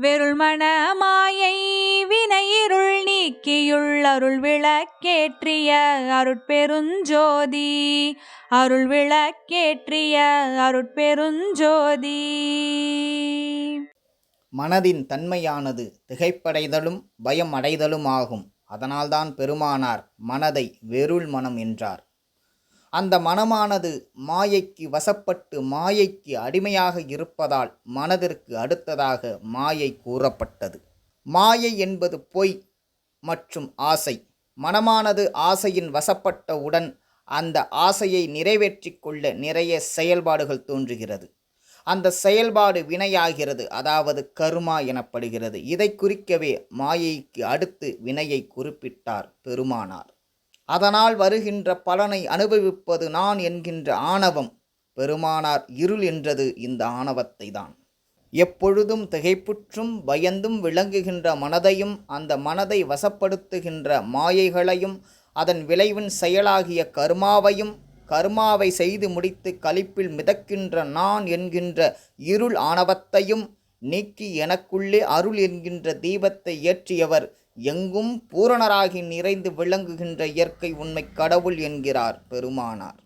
வெருள்மண மாயை வினையிருள் நீக்கியுள் அருள் விளக்கேற்றிய அருட்பெருஞ்சோதி. அருள் விளக்கேற்றிய அருட்பெருஞ்சோதி. மனதின் தன்மையானது திகைப்படைதலும் பயம் அடைதலும் ஆகும் அதனால்தான் பெருமானார் மனதை வெருள் மனம் என்றார். அந்த மனமானது மாயைக்கு வசப்பட்டு மாயைக்கு அடிமையாக இருப்பதால் மனதிற்கு அடுத்ததாக மாயை கூறப்பட்டது. மாயை என்பது பொய் மற்றும் ஆசை. மனமானது ஆசையின் வசப்பட்டவுடன் அந்த ஆசையை நிறைவேற்றி கொள்ள நிறைய செயல்பாடுகள் தோன்றுகிறது. அந்த செயல்பாடு வினையாகிறது அதாவது கருமா எனப்படுகிறது. இதை குறிக்கவே மாயைக்கு அடுத்து வினையை குறிப்பிட்டார் பெருமானார். அதனால் வருகின்ற பலனை அனுபவிப்பது நான் என்கின்ற ஆணவம். பெருமானார் இருள் என்றது இந்த ஆணவத்தை தான் எப்பொழுதும் திகைப்புற்றும் பயந்தும் விளங்குகின்ற மனதையும் அந்த மனதை வசப்படுத்துகின்ற மாயைகளையும் அதன் விளைவின் செயலாகிய கர்மாவையும் கர்மாவை செய்து முடித்து கலிப்பில் மிதக்கின்ற நான் என்கின்ற இருள் ஆணவத்தையும் நீக்கி எனக்குள்ளே அருள் என்கின்ற தீபத்தை ஏற்றியவர் எங்கும் பூரணராகி நிறைந்து விளங்குகின்ற இயற்கை உண்மை கடவுள் என்கிறார் பெருமானார்.